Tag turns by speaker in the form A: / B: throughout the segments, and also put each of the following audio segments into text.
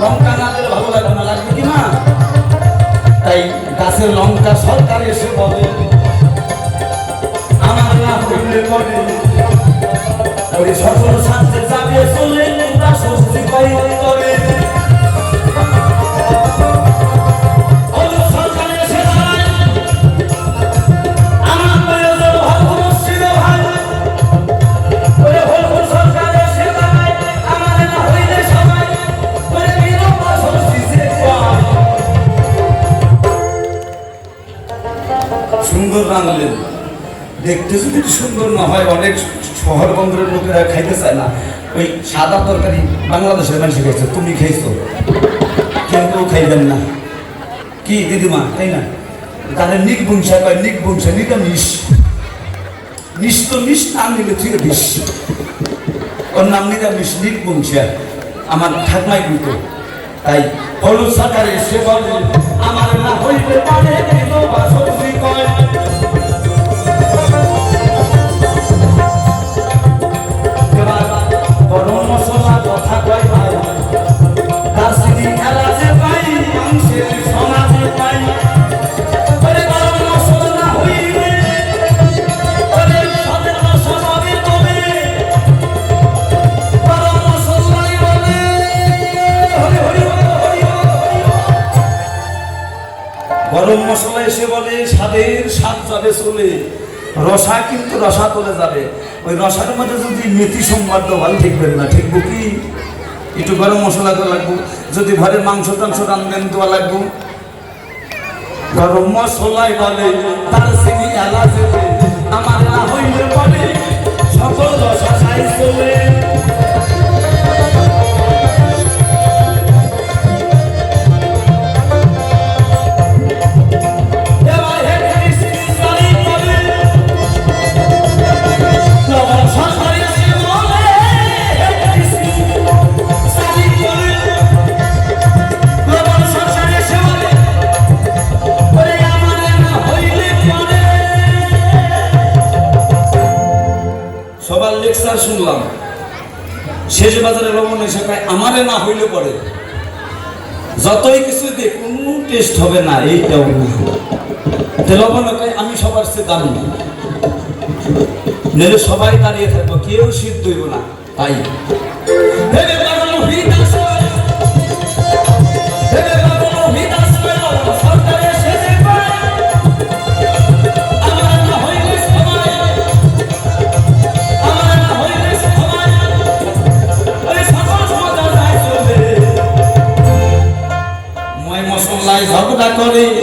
A: লঙ্কা না দিলে ভালো লাগবে না, লাগবে কি না? তাই গাছের লঙ্কা সরকার এসে বলে আমার না হইলে বলে ওই সকল সাথে যাবে চলে তা স্বস্তি পাই সুন্দর রাঁধলেন দেখতে যদি সুন্দর না হয়, অনেক শহর বন্দরের লোকেরা খাইতে চায় না। ওই সাদা তরকারি বাংলাদেশের মানুষ খাইছে, তুমি খাইছো। কেউ খাইবেন না। কি দিদিমা, তাই না? তাহলে নিক বংশা, কয় নিক বংশা নিরামিষ নিস। তো নিস না নিলে তুই বিষ ওর নাম নিরামিষ নিক বংশা। আমার ঠাকমাই কিন্তু। তাই হলুদ সরকারে সে বলে, আমার না হইতে পারে ওই রসার মধ্যে যদি মেথি সোমবার তো ভালো ঠিকবেন না, ঠিক কি একটু গরম মশলা তো লাগবো, যদি ঘরে মাংস টাংস রান্ধেন তো লাগবো। গরম মশলাই বলে তার সিনি এলাচ আমার না হইলে বলে সকল রসা চলে। শেষ বাজারে লবণ এসে কয় আমারে না হইলে পরে। যতই কিছু দিয়ে কোনো টেস্ট হবে না, এইটাও লবণ আমি সবার চেয়ে দামি। নিলে সবাই দাঁড়িয়ে থাকব, কেউ সিদ্ধ হইব না, তাই। করে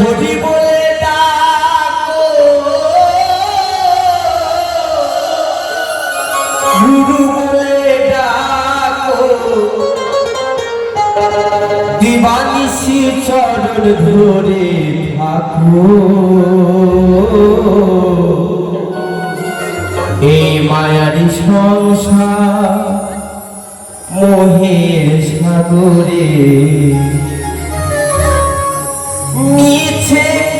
A: হরি বলে ডাকো।
B: গুরু বলে ডাকো। দিবানিসি চরণ ধরে এই মায়ারি সংসার মোহের সাগরে
C: Hey.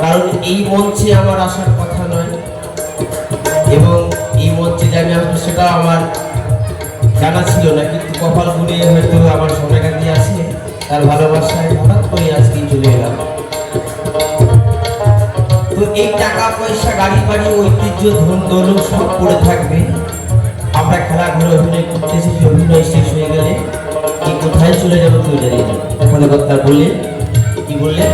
C: কারণ এই মঞ্চে আমার আসার কথা নয়। এবং এই মঞ্চে যে আমি আসব সেটা আমার জানা ছিল না, কিন্তু কপাল ঘুরে হয়তো আমার সময় গান্ধী আছে, তার ভালোবাসায় হঠাৎ করে আজকেই চলে এলাম। তো এই টাকা, পয়সা, গাড়ি, বাড়ি, ঐতিহ্য, ধন, দৌলত সব পড়ে থাকবে। আমরা খেলাধুলো অভিনয় করতেছি অভিনয় শেষ হয়ে গেলে কোথায় চলে যাব তুই জানি না। ওখানে কথা বললে, কি
B: বললে?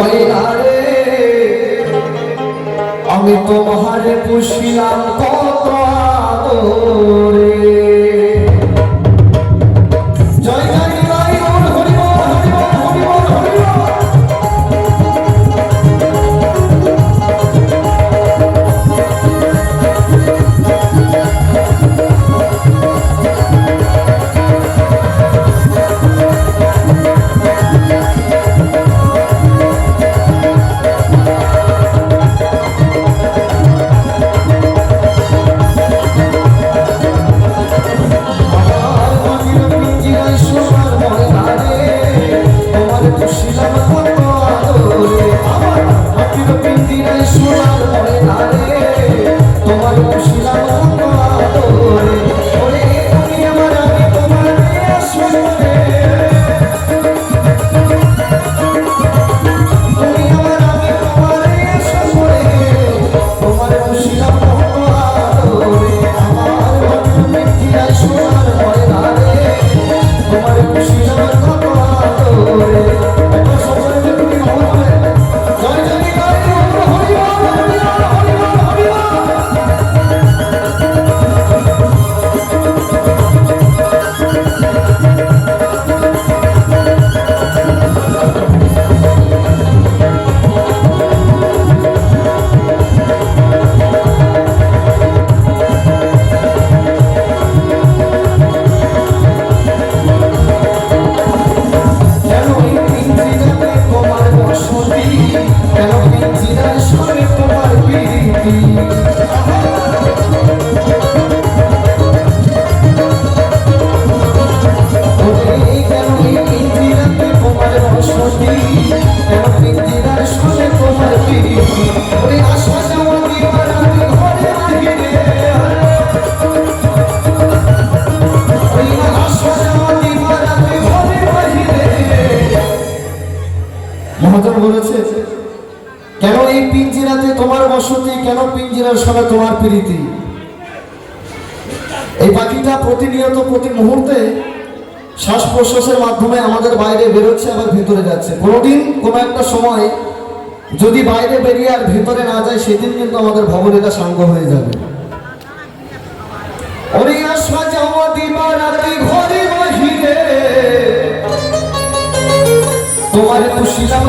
B: দয়ারে আমি তোমারে পুষিলাম কত আদরে। তোমার খুশি আমার কপালে কেন পিঞ্জিরা
D: সরে
E: তোমার প্রীতি। পিঞ্জিরার সঙ্গে তোমার প্রীতি। এই পাখিটা প্রতিনিয়ত, প্রতি মুহূর্তে শ্বাস প্রশ্বাসের মাধ্যমে আমাদের বাইরে বেরোচ্ছে, আবার ভিতরে যাচ্ছে। কোনোদিন কোনো একটা সময় যদি বাইরে বেরিয়ে আর ভিতরে না যায়, সেদিন কিন্তু আমাদের ভবনীটা সাঙ্গ হয়ে যাবে। তোমার খুশিলাম